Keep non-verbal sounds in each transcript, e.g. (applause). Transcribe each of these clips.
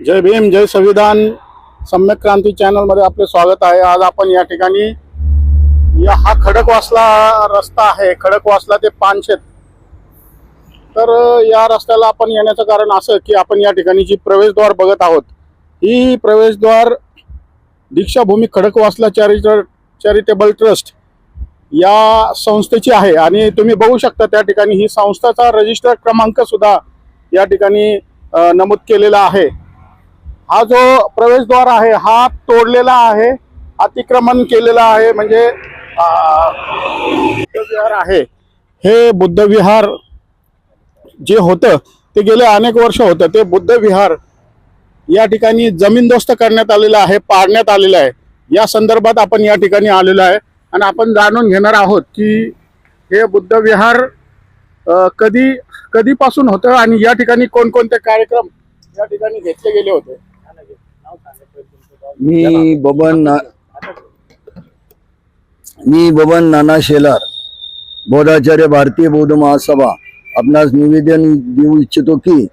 जय भीम जय संविधान. सम्यक क्रांती चॅनलमध्ये आपले स्वागत आहे. आज आपण या ठिकाणी या हा खडकवासला रस्ता आहे. खडकवासला ते पानशेत. तर या रस्त्याला आपण येण्याचं कारण असं की आपण या ठिकाणी जी प्रवेशद्वार बघत आहोत ही प्रवेशद्वार दीक्षाभूमी खडकवासला चॅरिटर चॅरिटेबल ट्रस्ट या संस्थेची आहे. आणि तुम्ही बघू शकता त्या ठिकाणी ही संस्थेचा रजिस्टर क्रमांक सुद्धा या ठिकाणी नमूद केलेला आहे. हा जो प्रवेशद्वार आहे हा तोडलेला आहे अतिक्रमण केलेला आहे म्हणजे बुद्धविहार आहे. हे बुद्धविहार जे होतं ते गेले अनेक वर्ष होतं. ते बुद्धविहार या ठिकाणी जमीनदोस्त करण्यात आलेलं आहे पाडण्यात आलेलं आहे. या संदर्भात आपण या ठिकाणी आलेलो आहे. आणि आपण जाणून घेणार आहोत की हे बुद्धविहार कधी कधीपासून होतं आणि या ठिकाणी कोणकोणते कार्यक्रम या ठिकाणी घेतले गेले होते? मी बबन ना मी बबन नाना शेलार बौद्धाचार्य भारतीय बौद्ध महासभा. आपणास निवेदन देऊ इच्छितो की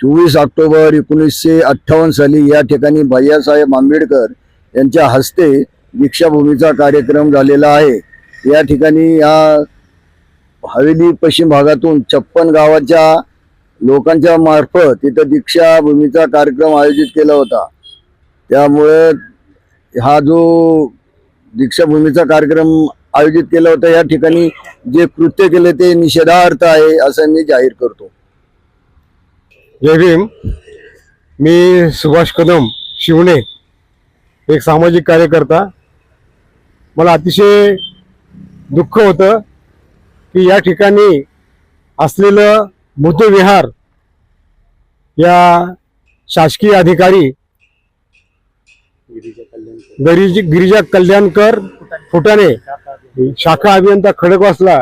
चोवीस ऑक्टोबर एकोणीसशे अठ्ठावन्न साली या ठिकाणी भैयासाहेब आंबेडकर यांच्या हस्ते दीक्षाभूमीचा कार्यक्रम झालेला आहे. या ठिकाणी या हवेली पश्चिम भागातून छप्पन गावाच्या लोकांच्या मार्फत तिथं दीक्षाभूमीचा कार्यक्रम आयोजित केला होता. त्यामुळे हा जो दीक्षाभूमीचा कार्यक्रम आयोजित केला होता या ठिकाणी जे कृत्य केले ते निषेधार्थ आहे असं मी जाहीर करतो. जय भीम. मी सुभाष कदम शिवणे एक सामाजिक कार्यकर्ता. मला अतिशय दुःख होतं की या ठिकाणी असलेलं मृतविहार या शासकीय अधिकारी गिरिज गिरिजा कल्याणकर फुटाणे शाखा अभियंता खडकवासला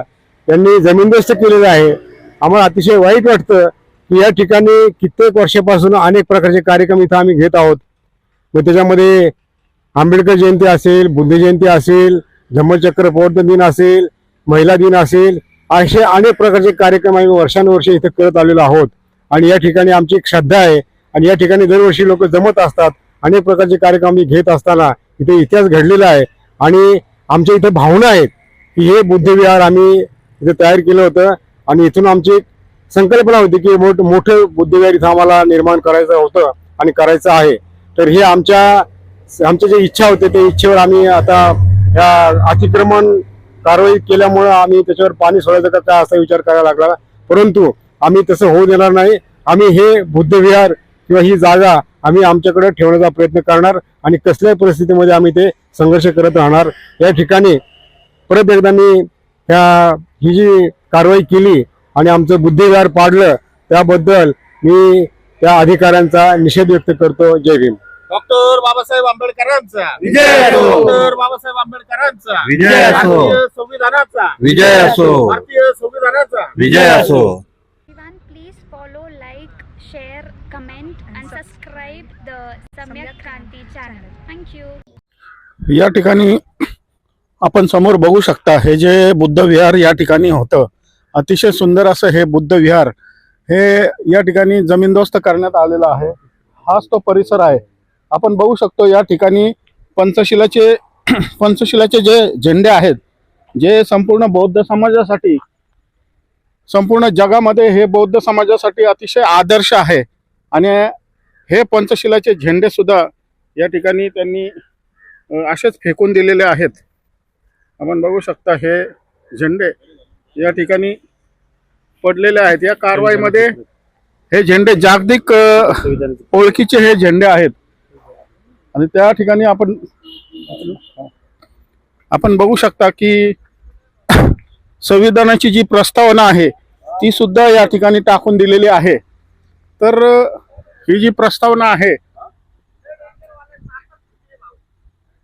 यांनी जमीनदोस्त केलेलं आहे. आम्हाला अतिशय वाईट वाटतं की या ठिकाणी कित्येक वर्षापासून अनेक प्रकारचे कार्यक्रम इथं आम्ही घेत आहोत. मग त्याच्यामध्ये आंबेडकर जयंती असेल बुद्ध जयंती असेल धम्मचक्र प्रवर्तन दिन असेल महिला दिन असेल असे अनेक प्रकारचे कार्यक्रम आम्ही वर्षानुवर्षे इथं करत आलेलो आहोत. आणि या ठिकाणी आमची एक श्रद्धा आहे. आणि या ठिकाणी दरवर्षी लोक जमत असतात अनेक प्रकारचे कार्यक्रम आम्ही घेत असताना इथे इतिहास घडलेला आहे. आणि आमच्या इथं भावना आहेत की हे बुद्धविहार आम्ही इथे तयार केलं होतं. आणि इथून आमची एक संकल्पना होती की मोठ मोठं बुद्धविहार इथं आम्हाला निर्माण करायचं होतं आणि करायचं आहे. तर हे आमच्या आमच्या जे इच्छा होते त्या इच्छेवर आम्ही आता ह्या अतिक्रमण कारवाई केल्यामुळं आम्ही त्याच्यावर पाणी सोडायचं का काय असा विचार करायला लागला. परंतु आम्ही तसं होऊ देणार नाही. आम्ही हे बुद्धविहार किंवा ही जागा आम्ही आमच्याकडे ठेवण्याचा प्रयत्न करणार आणि कसल्याही परिस्थितीमध्ये आम्ही ते संघर्ष करत राहणार. या ठिकाणी परत एकदा मी ह्या ही जी कारवाई केली आणि आमचं बुद्धिविहार पाडलं त्याबद्दल मी त्या अधिकाऱ्यांचा निषेध व्यक्त करतो. जय भीम. डॉक्टर बाबासाहेब आंबेडकरांचा. विजय असो. डॉक्टर बाबासाहेब आंबेडकरांचा. विजय असो. संविधानाचा. विजय असो. भारतीय संविधानाचा. विजय असो. या ठिकाणी आपण समोर बघू शकता हे जे बुद्ध विहार या ठिकाणी होतं अतिशय सुंदर असं हे बुद्ध विहार हे या ठिकाणी जमीनदोस्त करण्यात आलेलं आहे. हाच तो परिसर आहे. आपण बघू शकतो या ठिकाणी पंचशिलाचे (clears throat) पंचशिलाचे जे झेंडे आहेत जे संपूर्ण बौद्ध समाजासाठी संपूर्ण जगामध्ये हे बौद्ध समाजासाठी अतिशय आदर्श आहे. आणि हे पंचशिलाचे झेंडे सुद्धा या ठिकाणी त्यांनी असेच फेकून दिलेले आहेत. आपण बघू शकता हे झेंडे या ठिकाणी पडलेले आहेत. या कारवाईमध्ये हे झेंडे जागतिक ओळखीचे हे झेंडे आहेत. आणि त्या ठिकाणी आपण आपण बघू शकता की संविधानाची जी प्रस्तावना आहे ती सुद्धा या ठिकाणी टाकून दिलेली आहे. तर ही जी प्रस्तावना आहे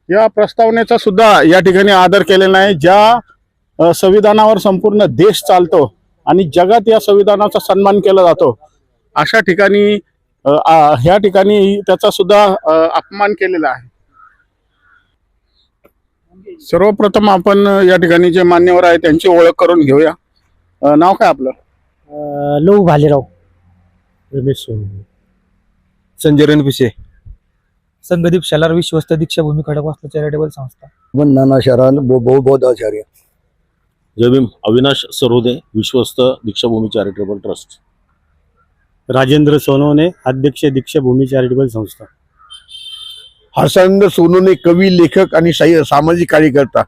या प्रस्तावनेचा सुद्धा या ठिकाणी आदर केलेला आहे. ज्या संविधानावर संपूर्ण देश चालतो आणि जगात या संविधानाचा सन्मान केला जातो अशा ठिकाणी ह्या ठिकाणी त्याचा सुद्धा अपमान केलेला आहे. सर्वप्रथम आपण या ठिकाणी जे मान्यवर आहे त्यांची ओळख करून घेऊया. नाव काय आपलं? अं, लहू भालेराव. रमेश सोनवणे. संजय रणपिसे संगदीप शेलार विश्वस्त दीक्षाभूमी खडकवासला चॅरिटेबल संस्था. पण नाना शराल बो बो- बौद्धाचार्य जय भीम अविनाश सरोदे विश्वस्त दीक्षाभूमी चॅरिटेबल ट्रस्ट. राजेंद्र सोनवणे अध्यक्ष दीक्षाभूमी चॅरिटेबल संस्था. हर्षानंद सोनोने कवी लेखक आणि सामाजिक कार्यकर्ता.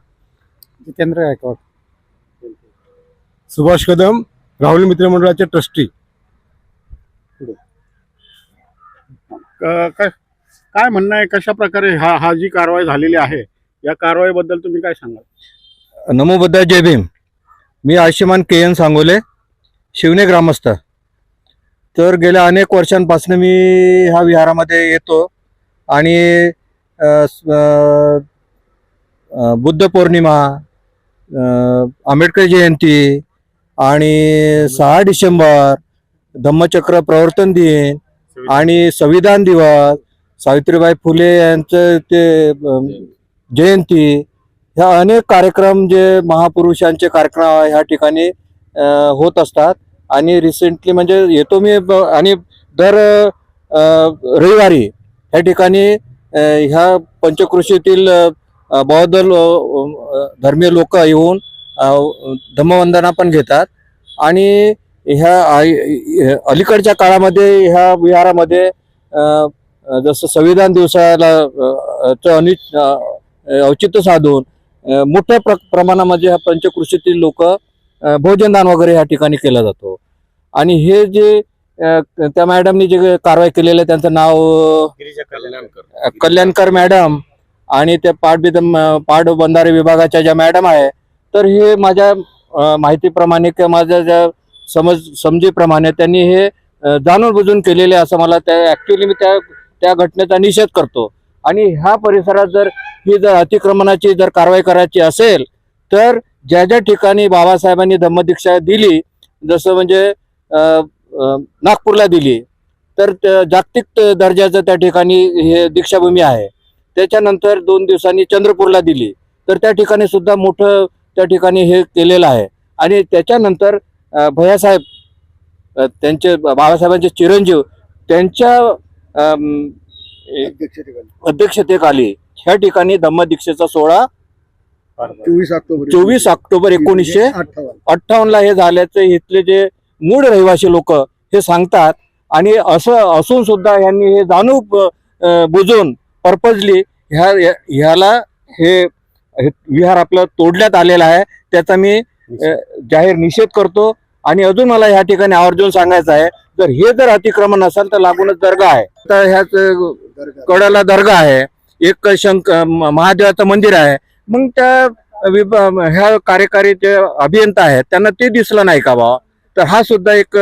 जितेंद्र गायकवाड. सुभाष कदम राहुल मित्र मंडळाचे ट्रस्टी. काय काय म्हणणं आहे कशा प्रकारे हा हा जी कारवाई झालेली आहे या कारवाईबद्दल तुम्ही काय सांगाल? नमो जय भीम. मी आयुष्यमान के एन सांगोले शिवने ग्रामस्थ. तर गेल्या अनेक वर्षांपासून मी ह्या विहारामध्ये येतो आणि बुद्ध पौर्णिमा आंबेडकर जयंती आणि सहा डिसेंबर धम्मचक्र प्रवर्तन दिन आणि संविधान दिवस सावित्रीबाई फुले यांचं ते जयंती ह्या अनेक कार्यक्रम जे महापुरुषांचे कार्यक्रम ह्या ठिकाणी होत असतात. आणि रिसेंटली म्हणजे येतो मी ब- आणि दर रविवारी ह्या ठिकाणी ह्या पंचकृषीतील बौद्ध लो- धर्मीय लोक येऊन धम्मवंदना पण घेतात. आणि ह्या आई- अलीकडच्या काळामध्ये ह्या विहारामध्ये जसं संविधान दिवसाला अनि औचित्य साधून मोठ्या प्र प्रमाणामध्ये ह्या पंचकृषीतील लोक भोजनदान वगैरे ह्या ठिकाणी केला जातो. आणि हे जे त्या मॅडमनी जे कारवाई केलेलं आहे त्यांचं नाव कल्याणकर. मॅडम आणि त्या पाटबिद पाट बंधारे विभागाच्या ज्या मॅडम आहे तर हे माझ्या माहितीप्रमाणे किंवा माझ्या ज्या समज समजेप्रमाणे त्यांनी हे अ, जाणून बुजून केलेले असं मला त्या ॲक्च्युली मी त्या त्या घटनेचा निषेध करतो. आणि ह्या परिसरात जर ही जर अतिक्रमणाची जर कारवाई करायची असेल तर ज्या ज्या ठिकाणी बाबासाहेबांनी धम्मदीक्षा दिली जसं म्हणजे नागपूरला दिली तर त्या जागतिक दर्जाचं त्या ठिकाणी हे दीक्षाभूमी आहे. त्याच्यानंतर दोन दिवसांनी चंद्रपूरला दिली. तर त्या ठिकाणी सुद्धा मोठं त्या ठिकाणी हे केलेलं आहे. आणि त्याच्यानंतर भैयासाहेब त्यांचे बाबासाहेबांचे चिरंजीव त्यांच्या अध्यक्षतेखाली ह्या ठिकाणी धम्मदीक्षेचा सोहळा चोवीस ऑक्टोबर चोवीस ऑक्टोबर एकोणीसशे अठ्ठावन्न. ला हे झाल्याचं इथले जे मूळ रहिवासी लोक हे सांगतात. आणि असं असून सुद्धा यांनी हे जाणून अ, बुजून पर्पजली ह्या ह्या- ह्याला हे विहार आपलं तोडण्यात आलेला आहे. त्याचा मी जाहीर निषेध करतो. आणि अजून मला ह्या ठिकाणी आवर्जून सांगायचं आहे जर हे जर अतिक्रमण असेल तर लागूनच दर्गा आहे. तर ह्याच कड्याला दर्गा आहे. एक शंक महादेवाचं मंदिर आहे. मग त्या ह्या कार्यकारी जे अभियंता आहेत त्यांना ते दिसलं नाही का बा तर हा सुद्धा एक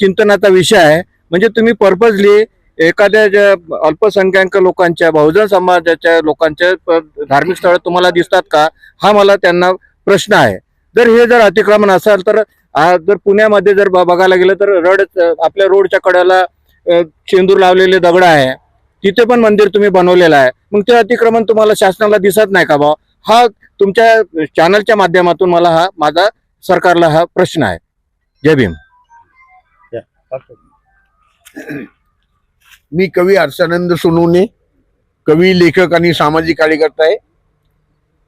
चिंतनाचा विषय आहे. म्हणजे तुम्ही पर्पजली एखाद्या ज्या अल्पसंख्याक लोकांच्या बहुजन समाजाच्या लोकांच्या धार्मिक स्थळ तुम्हाला दिसतात का? हा मला त्यांना प्रश्न आहे. जर हे जर अतिक्रमण असेल तर जर पुण्यामध्ये जर ब- बघायला गेलं तर रड आपल्या रोडच्या कड्याला अ, शेंदूर लावलेले दगड आहे. तिथे पण मंदिर तुम्ही बनवलेलं आहे. मग ते अतिक्रमण तुम्हाला शासनाला दिसत नाही का बा हा तुमच्या चॅनलच्या माध्यमातून मला हा माझा सरकारला हा प्रश्न आहे. जय भीम. मी कवी हर्षानंद सोनवणे कवी लेखक आणि सामाजिक कार्यकर्ता आहे.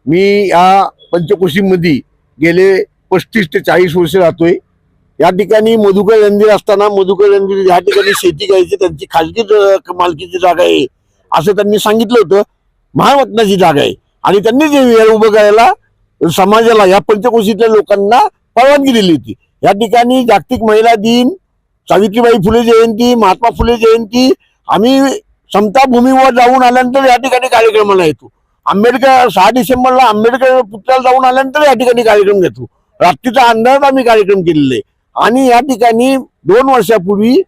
मी या पंचकोशीमध्ये गेले पस्तीस ते चाळीस वर्ष राहतोय. या ठिकाणी मधुकर रणधीर असताना मधुकर रणधीर या ठिकाणी शेती करायची त्यांची खाजगी मालकीची जागा आहे असं त्यांनी सांगितलं होतं. महावत्नाची जागा आहे. आणि त्यांनी जे विहार उभं करायला समाजाला या पंचकोशीतल्या लोकांना परवानगी दिली होती. या ठिकाणी जागतिक महिला दिन सावित्रीबाई फुले जयंती महात्मा फुले जयंती आम्ही समता भूमीवर जाऊन आल्यानंतर या ठिकाणी कार्यक्रमाला येतो. आंबेडकर सहा डिसेंबरला आंबेडकर पुतळ्याला जाऊन आल्यानंतर या ठिकाणी कार्यक्रम घेतो. रात्रीचा अंधारात आम्ही कार्यक्रम केलेले. आणि या ठिकाणी दोन वर्षापूर्वी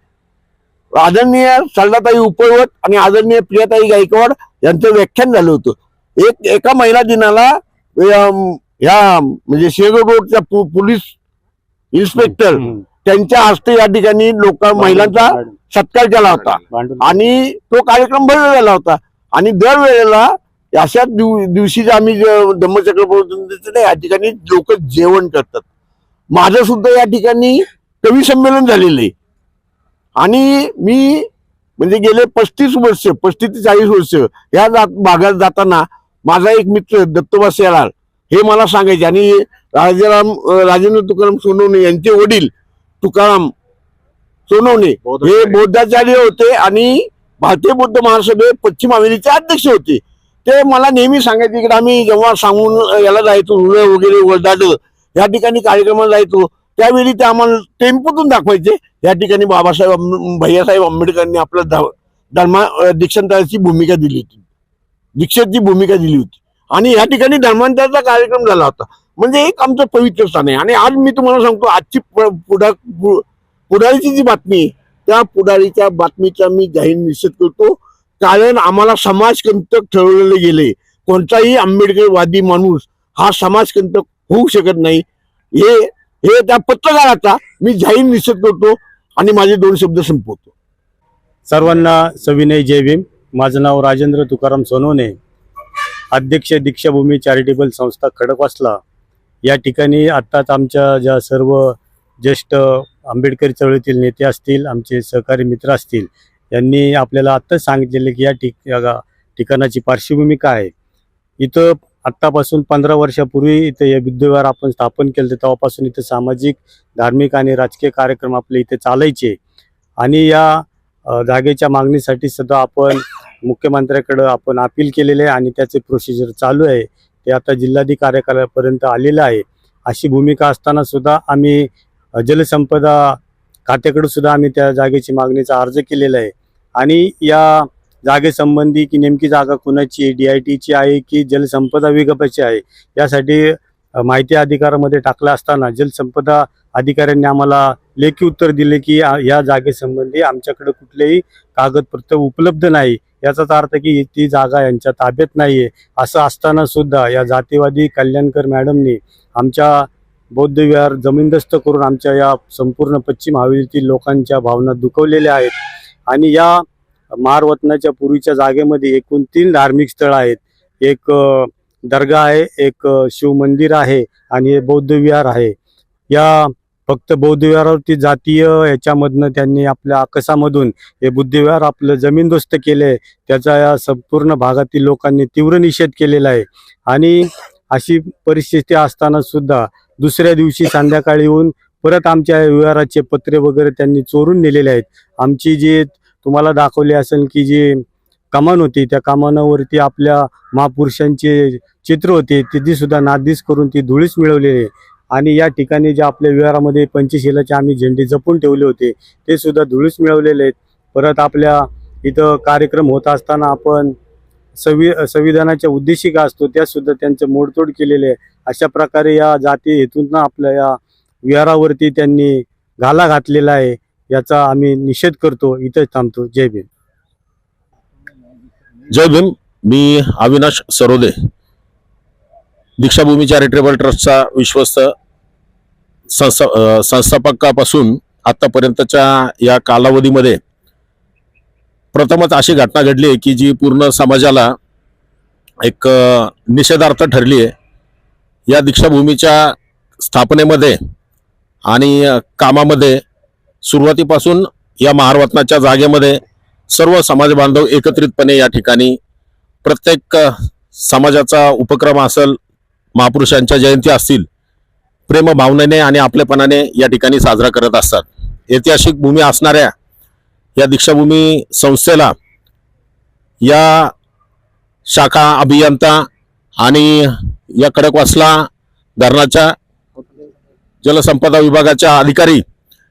आदरणीय सरदाताई उपवत आणि आदरणीय प्रियाताई गायकवाड यांचं व्याख्यान झालं होतं. एक एका महिला दिनाला ह्या म्हणजे शेरो रोडच्या पोलीस इन्स्पेक्टर त्यांच्या हस्ते या ठिकाणी लोक महिलांचा सत्कार केला होता. आणि तो कार्यक्रम भव्य झाला होता. आणि दरवेळेला अशा दिव आम्ही धम्मचक्र प्रवर्तन या ठिकाणी लोक जेवण करतात. माझं सुद्धा या ठिकाणी कवी संमेलन झालेलं आहे. आणि मी म्हणजे गेले पस्तीस वर्ष पस्तीस ते चाळीस वर्ष या जात भागात जाताना माझा एक मित्र दत्तोबा शेलार हे मला सांगायचे. आणि राजाराम राजेंद्र तुकाराम सोनवणे यांचे वडील तुकाराम सोनवणे हे बौद्धाचार्य होते आणि भारतीय बुद्ध महासभे पश्चिम अमेरिकेचे अध्यक्ष होते. ते मला नेहमी सांगायचे इकडे आम्ही जेव्हा सांगून याला जायचो रुळ वगैरे वरदाड या ठिकाणी कार्यक्रमाला जायचो त्यावेळी ते आम्हाला टेम्पोतून दाखवायचे. या ठिकाणी बाबासाहेब भैयासाहेब आंबेडकरांनी आपल्या ध- धर्मा दीक्षांतराची भूमिका दिली होती. दीक्षेची भूमिका दिली होती. आणि या ठिकाणी धर्मांतराचा कार्यक्रम झाला होता. म्हणजे एक आमचं पवित्र स्थान आहे. आणि आज मी तुम्हाला सांगतो आजची पुढा पुढारीची जी बातमी आहे त्या पुढारीच्या बातमीचा मी जाहीर निषेध करतो. कारण आम्हाला समाजकंतक ठरवलेले गेले. कोणताही आंबेडकरवादी माणूस हा समाजकंतक होऊ शकत नाही. हे हे त्या पत्रकाराचा मी जाहीर निषेध करतो आणि माझे दोन शब्द संपवतो. सर्वांना सविनय जय भीम. माझं नाव राजेंद्र तुकाराम सोनवणे. अध्यक्ष दीक्षाभूमी चॅरिटेबल संस्था खडकवासला. या ठिकाणी आत्ताच आमच्या ज्या सर्व ज्येष्ठ आंबेडकरी चळवळीतील नेते असतील आमचे सहकारी मित्र असतील यांनी आपल्याला आत्ताच सांगितलेले की या ठिक ठिकाणाची पार्श्वभूमी काय आहे. इथं आत्तापासून पंधरा वर्षापूर्वी इथं हे बुद्धविहार आपण स्थापन केलं होतं, तेव्हापासून इथं सामाजिक धार्मिक आणि राजकीय कार्यक्रम आपले इथे चालायचे. आणि या जागेच्या मागणीसाठी सुद्धा आपण मुख्यमंत्र्याकडं आपण अपील केलेले आहे आणि त्याचे प्रोसिजर चालू आहे. ते आता जिल्हाधिकार्यापर्यंत आलेलं आहे. अशी भूमिका असताना सुद्धा आम्ही जलसंपदा खात्याकडे सुद्धा आम्ही त्या जागेची मागणीचा अर्ज केलेला आहे. आणि या जागेसंबंधी की नेमकी जागा कुणाची डी आय टीची आहे की जलसंपदा विभागाची आहे यासाठी माहिती अधिकारामध्ये टाकला असताना जलसंपदा अधिकाऱ्यांनी आम्हाला लेखी उत्तर दिले की या जागेसंबंधी आमच्याकडे कुठलेही कागदपत्र उपलब्ध नाही. याचाच अर्थ की ती जागा यांच्या ताब्यात नाहीये. असं असताना सुद्धा या जातीवादी कल्याणकर मॅडमनी आमच्या बौद्ध विहार जमीनदस्त करून आमच्या या संपूर्ण पश्चिम हवेलीतील लोकांच्या भावना दुखवलेल्या आहेत. आणि या महारवतनाच्या पूर्वीच्या जागेमध्ये एकूण तीन धार्मिक स्थळं आहेत. एक दर्गा आहे एक शिवमंदिर आहे आणि हे बौद्ध विहार आहे. या फक्त बौद्ध विहारावरती जातीय याच्यामधनं त्यांनी आपल्या आकसामधून हे बुद्धविहार आपलं जमीनदोस्त केले त्याचा या संपूर्ण भागातील लोकांनी तीव्र निषेध केलेला आहे. आणि अशी परिस्थिती असताना सुद्धा दुसऱ्या दिवशी संध्याकाळी येऊन परत आमच्या विहाराचे पत्रे वगैरे त्यांनी चोरून नेलेले आहेत. आमची जी तुम्हाला दाखवली असेल की जी कमान होती त्या कमानावरती आपल्या महापुरुषांचे चित्र होते ती सुद्धा नादीस करून ती धुळीच मिळवलेली आहे. आणि या ठिकाणी जे आपल्या विहारामध्ये पंचशिलाचे आम्ही झेंडे जपून ठेवले होते ते सुद्धा धुळीस मिळवलेले आहेत. परत आपल्या इथं कार्यक्रम होत असताना आपण संवि संविधानाच्या उद्देशिका असतो त्यासुद्धा त्यांचं मोडतोड केलेले आहे. अशा प्रकारे या जाती हेतून आपल्या या विहारावरती त्यांनी घाला घातलेला आहे याचा आम्ही निषेध करतो. इथेच थांबतो. जय भीम. जय भीम. मी अविनाश सरोदे. दीक्षाभूमी चॅरिटेबल ट्रस्टचा विश्वस्त संस्था संस्थापकापासून आतापर्यंतच्या या कालावधीमध्ये प्रथमच अशी घटना घडली आहे की जी पूर्ण समाजाला एक निषेधार्थ ठरली आहे. या दीक्षाभूमीच्या स्थापनेमध्ये आणि कामामध्ये सुरुवातीपासून या महारवतनाच्या जागेमध्ये सर्व समाज बांधव एकत्रितपणे या ठिकाणी प्रत्येक समाजाचा उपक्रम असेल महापुरुषांच्या जयंती असतील प्रेम भावनेने आणि आपलेपणाने या ठिकाणी साजरा करत असतात. ऐतिहासिक भूमी असणाऱ्या या दीक्षाभूमी संस्थेला या शाखा अभियंता आणि या कडकवासला धरणाच्या जलसंपदा विभागाच्या अधिकारी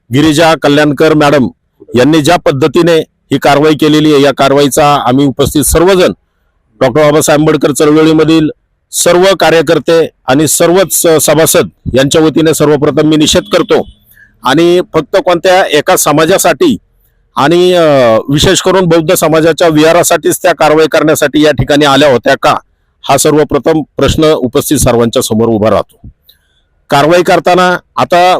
गिरिजा कल्याणकर मॅडम यांनी ज्या पद्धतीने ही कारवाई केलेली आहे या कारवाईचा आम्ही उपस्थित सर्वजण डॉक्टर बाबासाहेब आंबेडकर चळवळीमधील सर्व कार्यकर्ते आणि सर्वच सभासद यांच्या वतीने सर्वप्रथम मी निषेध करतो. आणि फक्त कोणत्या एका समाजासाठी आणि विशेष करून बौद्ध समाजाच्या विहारासाठीच त्या कारवाई करण्यासाठी या ठिकाणी आल्या होत्या का? हा सर्वप्रथम प्रश्न उपस्थित सर्वांच्या समोर उभा राहतो. कारवाई करताना आता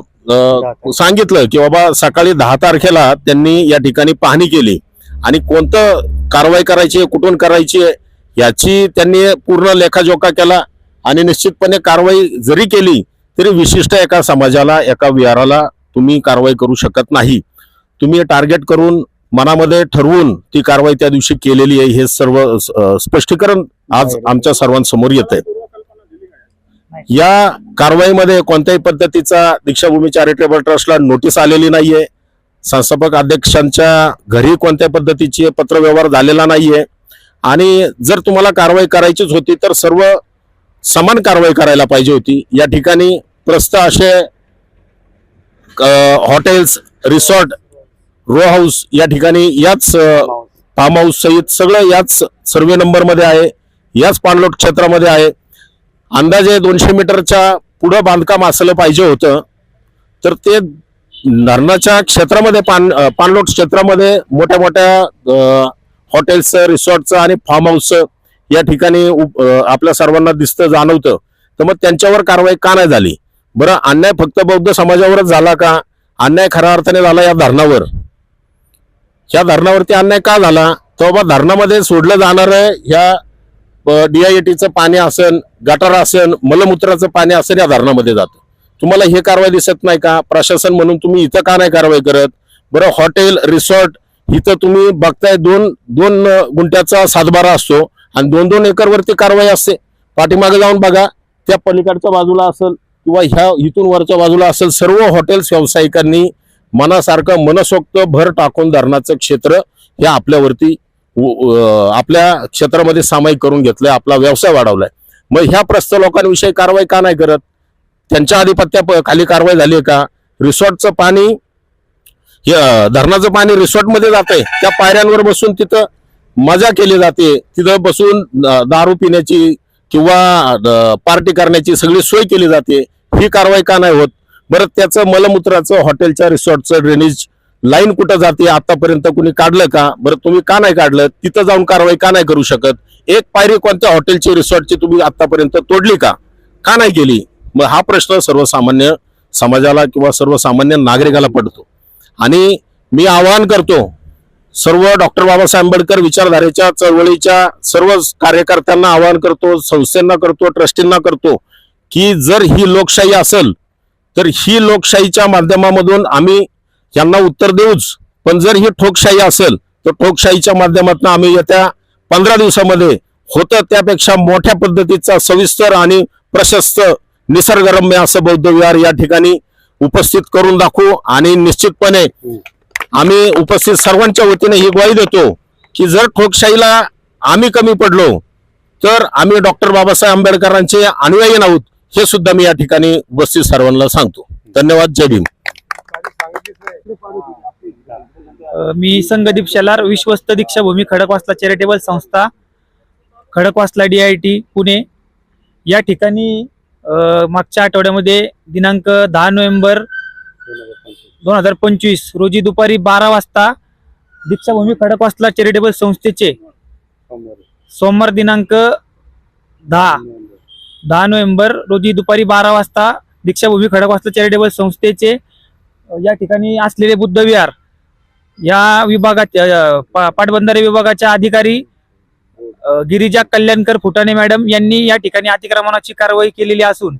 सांगितलं की बाबा सकाळी दहा तारखेला त्यांनी या ठिकाणी पाहणी केली. आणि कोणतं कारवाई करायची आहे कुठून करायची आहे याची त्यांनी पूर्ण लेखाजोखा केला आणि निश्चितपणे कारवाई जरी केली तरी विशिष्ट एका समाजाला एका विहाराला तुम्ही कारवाई करू शकत नाही. तुम्ही टार्गेट करून मनामध्ये ठरवून ती कारवाई त्या दिवशी केलेली आहे हे सर्व स्पष्टीकरण आज आमच्या सर्वांसमोर येत आहे या कारवाईमध्ये कोणत्याही पद्धतीचा दीक्षाभूमी चॅरिटेबल ट्रस्टला नोटीस आलेली नाहीये. संस्थापक अध्यक्षांच्या घरी कोणत्या पद्धतीची पत्रव्यवहार झालेला नाहीये. आणि जर तुम्हाला कारवाई करायचीच होती तर सर्व समान कारवाई करायला पाहिजे होती. या ठिकाणी प्रस्त असे हॉटेल्स रिसॉर्ट रो हाऊस या ठिकाणी याच फार्म हाऊस सहित सगळं याच सर्वे नंबरमध्ये आहे याच पाणलोट क्षेत्रामध्ये आहे. अंदाजे दोनशे मीटरच्या पुढं बांधकाम असलं पाहिजे होतं. तर ते धरणाच्या क्षेत्रामध्ये पान पाणलोट क्षेत्रामध्ये मोठ्या मोठ्या हॉटेल्सचं रिसॉर्टचं आणि फार्म हाऊसचं या ठिकाणी उप- आपल्या सर्वांना दिसतं जाणवतं. तर मग त्यांच्यावर कारवाई का नाही झाली? बरं अन्याय फक्त बौद्ध समाजावरच झाला का? अन्याय खऱ्या अर्थाने झाला या धरणावर. या धरणावरती अन्याय का झाला? तो बाबा धरणामध्ये सोडलं जाणार ह्या डीआयएटीचं पाणी असेल गटार असेल मलमूत्राचं पाणी असेल या धरणामध्ये जातं. तुम्हाला हे कारवाई दिसत नाही का? प्रशासन म्हणून तुम्ही इथं का नाही कारवाई करत? बरं हॉटेल रिसॉर्ट इथं तुम्ही बघताय दोन दोन गुंठ्याचा सातबारा असतो आणि दोन दोन एकरवरती कारवाई असते. पाठीमागे जाऊन बघा त्या पलीकडच्या बाजूला असेल किंवा ह्या इथून वरच्या बाजूला असेल सर्व हॉटेल्स व्यावसायिकांनी मनासारखं मनसोक्त भर टाकून धरणाचं क्षेत्र हे आपल्यावरती आपल्या क्षेत्रामध्ये सामायिक करून घेतलंय आपला व्यवसाय वाढवलाय. मग ह्या प्रस्त लोकांविषयी कारवाई का नाही करत? त्यांच्या आधिपत्या प- खाली कारवाई झाली आहे का? रिसॉर्टचं पाणी हे, धरणाचं पाणी रिसॉर्टमध्ये जात आहे त्या पायऱ्यांवर बसून तिथं मजा केली जाते. तिथं बसून दारू पिण्याची किंवा पार्टी करण्याची सगळी सोय केली जाते. ही कारवाई का नाही होत? बरं त्याचं मलमूत्राचं हॉटेलच्या रिसॉर्टचं ड्रेनेज लाईन कुठं जाते आतापर्यंत कुणी काढलं का? बरं तुम्ही का नाही काढलं? तिथं जाऊन कारवाई का नाही करू शकत? एक पायरी कोणत्या हॉटेलची रिसॉर्टची तुम्ही आतापर्यंत तोडली का? का नाही केली? मग हा प्रश्न सर्वसामान्य समाजाला किंवा सर्वसामान्य नागरिकाला पडतो. आणि मी आवाहन करतो सर्व डॉक्टर बाबासाहेब आंबेडकर विचारधारेच्या चळवळीच्या सर्व कार्यकर्त्यांना आवाहन करतो संस्थांना करतो ट्रस्टींना करतो की जर ही लोकशाही असेल तर ही लोकशाहीच्या माध्यमामधून आम्ही यांना उत्तर देऊच. पण जर ही ठोकशाही असेल तर ठोकशाहीच्या माध्यमातून आम्ही येत्या पंधरा दिवसामध्ये होतं त्यापेक्षा मोठ्या पद्धतीचा सविस्तर आणि प्रशस्त निसर्गरम्य असं बौद्ध विहार या ठिकाणी उपस्थित करून दाखवू. आणि निश्चितपणे आम्ही उपस्थित सर्वांच्या वतीने ही ग्वाही देतो की जर ठोकशाहीला आम्ही कमी पडलो तर आम्ही डॉक्टर बाबासाहेब आंबेडकरांचे अनुयायी आहोत हे सुद्धा मी या ठिकाणी उपस्थित सर्वांना सांगतो. धन्यवाद. जय भीम. मी संगदीप शेलार विश्वस्त दीक्षाभूमी खडकवासला चॅरिटेबल संस्था Khadakwasla D I T Pune. या ठिकाणी मागच्या आठवड्यामध्ये दिनांक दहा नोव्हेंबर दोन हजार पंचवीस रोजी दुपारी बारा वाजता दीक्षाभूमी खडकवासला चॅरिटेबल संस्थेचे सोमवार दिनांक दहा दहा नोव्हेंबर रोजी दुपारी बारा वाजता दीक्षाभूमी खडकवासला चॅरिटेबल संस्थेचे या ठिकाणी असलेले बुद्ध विहार या विभागाच्या पा- पाटबंधारे विभागाच्या अधिकारी गिरिजा कल्याणकर फुटाणे मॅडम यांनी या ठिकाणी अतिक्रमणाची कारवाई केलेली असून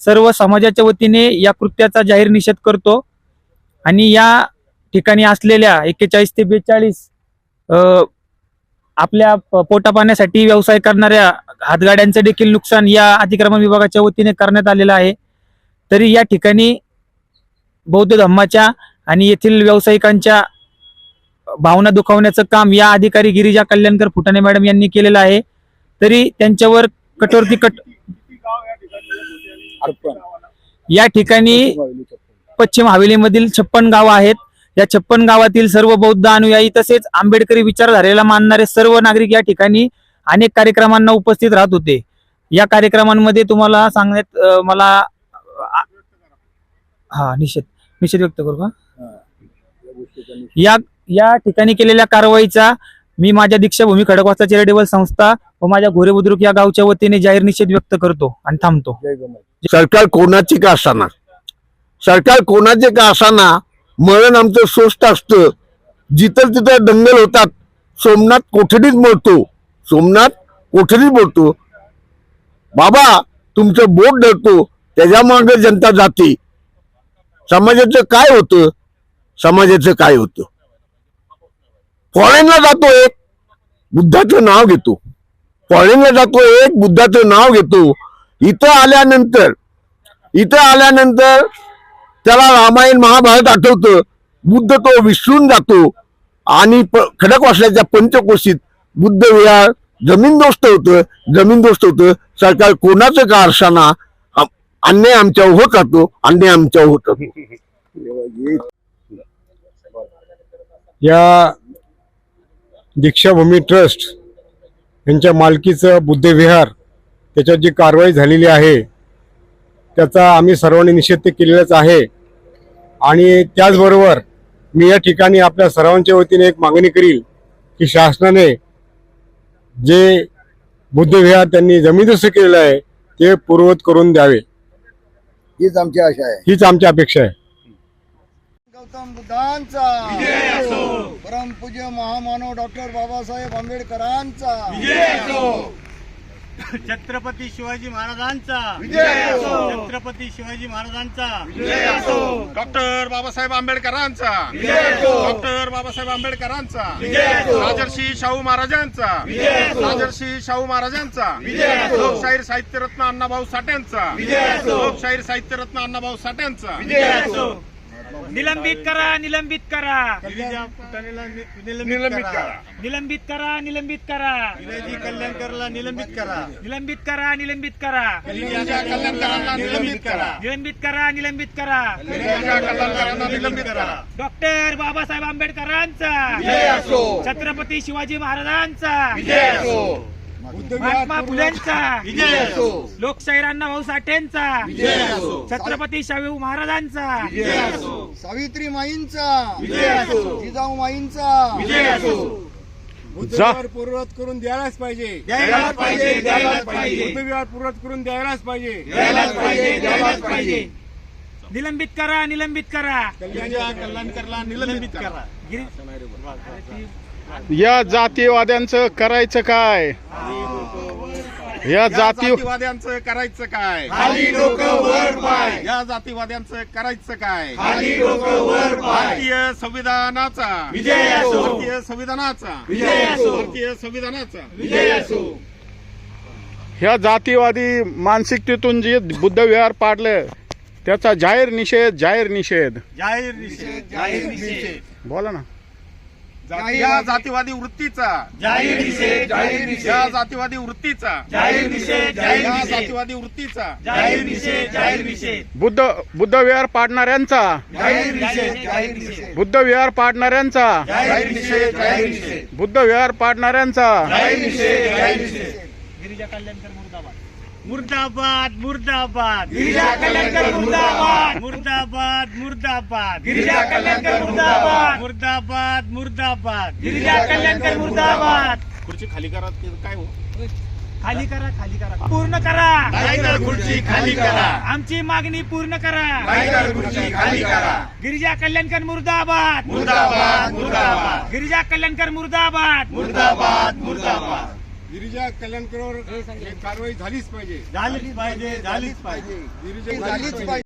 सर्व समाजाच्या वतीने या कृत्याचा जाहीर निषेध करतो आणि या ठिकाणी असलेल्या एक्केचाळीस ते बेचाळीस आपल्या प- पोटापाण्यासाठी व्यवसाय करणाऱ्या हातगाड्यांचं देखील नुकसान या अतिक्रमण विभागाच्या वतीने करण्यात आलेलं आहे. तरी या ठिकाणी बौद्ध धम्माच्या आणि येथील व्यावसायिकांच्या भावना दुखावण्याचं काम या अधिकारी गिरिजा कल्याणकर फुटाणे मॅडम यांनी केलेलं आहे. तरी त्यांच्यावर कठोर ती कट या ठिकाणी पश्चिम हवेलीमधील छप्पन गावं आहेत. या छप्पन गावातील सर्व बौद्ध अनुयायी तसेच आंबेडकरी विचारधारेला मानणारे सर्व नागरिक या ठिकाणी अनेक कार्यक्रमांना उपस्थित राहत होते. या कार्यक्रमांमध्ये तुम्हाला सांगण्यात मला हा निषेध. निषेध व्यक्त करू का? या या ठिकाणी केलेल्या कारवाईचा मी माझ्या दीक्षाभूमी खडकवासला चॅरिटेबल संस्था व माझ्या घोरे बुद्रुक या गावच्या वतीने जाहीर निषेध व्यक्त करतो आणि थांबतो. सरकार कोणाचे का असाना? सरकार कोणाचे का असाना? मरण आमचं स्वस्त असतं. जिथं तिथं दंगल होतात. सोमनाथ कोठडीत मोडतो सोमनाथ कोठडीत मोडतो बाबा तुमचं बोट धरतो. त्याच्यामागे जनता जाते. समाजाचं काय होतं? समाजाचं काय होतं? फॉरेनला जातो एक बुद्धाचं नाव घेतो. फॉरेनला जातो एक बुद्धाचं नाव घेतो. इथं आल्यानंतर इथं आल्यानंतर त्याला रामायण महाभारत आठवतं. बुद्ध तो विसरून जातो. आणि प- खडकवासल्याच्या पंचकोशीत बुद्ध विहार जमीनदोस्त होतं. जमीनदोस्त होतं. सरकार कोणाचं का अरसाना अन्याय आमच्यावर होत राहतो अन्याय आमच्यावर होत राहतो. या दीक्षाभूमी ट्रस्ट यांच्या मालकीचं बुद्धविहार त्याच्यात जी कारवाई झालेली आहे त्याचा आम्ही सर्वांनी निषेध केलेलाच आहे. आणि त्याचबरोबर मी या ठिकाणी आपल्या सर्वांच्या वतीने एक मागणी करील की शासनाने जे बुद्धविहार त्यांनी जमीनदस्त केलेलं आहे ते पूर्वत करून द्यावे. हीच आम आशा है हिच आमची अपेक्षा आहे. गौतम बुद्धांचा. परमपूज्य महामानव डॉक्टर बाबा साहेब आंबेडकरांचा छत्रपती शिवाजी महाराजांचा. छत्रपती शिवाजी महाराजांचा. डॉक्टर बाबासाहेब आंबेडकरांचा. डॉक्टर बाबासाहेब आंबेडकरांचा. राजर्षी शाहू महाराजांचा. राजर्षी शाहू महाराजांचा. लोकशाहीर साहित्यरत्न अण्णाभाऊ साठ्यांचा लोकशाहीर साहित्यरत्न अण्णाभाऊ साठ्यांचा निलंबित करा निलंबित करा. निलंबित करा. निलंबित करा निलंबित करा. विनयजी कल्याणकरला निलंबित करा. निलंबित करा निलंबित करा. कल्याणकारांना निलंबित करा. निलंबित करा निलंबित करा. कल्याणकारांना निलंबित करा. डॉक्टर बाबासाहेब आंबेडकरांचा. छत्रपती शिवाजी महाराजांचा. महात्मा फुलेंचा. लोकशाहीर अण्णाभाऊ साठेंचा. छत्रपती शाहू महाराजांचा. सावित्री माईंचा. जिजाऊ माईंचा. बुद्धविहार पूर्वत करून द्यायलाच पाहिजे. द्यायलाच पाहिजे द्यायलाच पाहिजे. बुद्धविहार पूर्वत करून द्यायलाच पाहिजे. द्यायलाच पाहिजे द्यायलाच पाहिजे. निलंबित करा निलंबित करा. त्यांच्या कल्याणकरला निलंबित करा. या जातीवाद्यांचं करायचं काय? या जाती जातीवाद्यांचं करायचं काय? खाली डोकं वर पाय. या जातीवाद्यांचं करायचं काय? खाली डोकं वर पाय. भारतीय संविधानाचा. विजय असो. भारतीय संविधानाचा. विजय असो. भारतीय संविधानाचा. विजय असो. ह्या जातीवादी मानसिकतेतून जे बुद्धविहार पाडलं त्याचा जाहीर निषेध जाहीर निषेध. जाहीर निषेध जाहीर निषेध. बोला ना. या जातीवादी वृत्तीचा. जाहीर निषेध जाहीर निषेध. या जातीवादी वृत्तीचा. जाहीर निषेध जाहीर या निषेध. जातीवादी वृत्तीचा. जाहीर निषेध जाहीर निषेध. बुद्ध बुद्धविहार पाडणाऱ्यांचा. जाहीर निषेध जाहीर निषेध. बुद्धविहार पाडणाऱ्यांचा. जाहीर निषेध जाहीर निषेध. बुद्धविहार पाडणाऱ्यांचा. जाहीर निषेध जाहीर निषेध. गिरिजा कल्याणकर मुर्दाबाद मुर्दाबाद. गिरिजा कल्याणकर मुर्दाबाद. मुर्दाबाद मुर्दाबाद. गिरिजा कल्याणकर मुर्दाबाद. मुर्दाबाद मुर्दाबाद. गिरिजा कल्याणकर मुर्दाबाद. खुर्ची खाली करा ते काय हो? खाली करा खाली करा. पूर्ण करा. नाहीतर खुर्ची खाली करा. आमची मागणी पूर्ण करा. नाहीतर खुर्ची खाली करा. गिरिजा कल्याणकर मुर्दाबाद. मुर्दाबाद मुर्दाबाद. गिरिजा कल्याणकर मुर्दाबाद. मुर्दाबाद मुर्दाबाद. गिरिजा कल्याणकरवर कारवाई झालीच पाहिजे. झालीच पाहिजे झालीच पाहिजे. झालीच पाहिजे.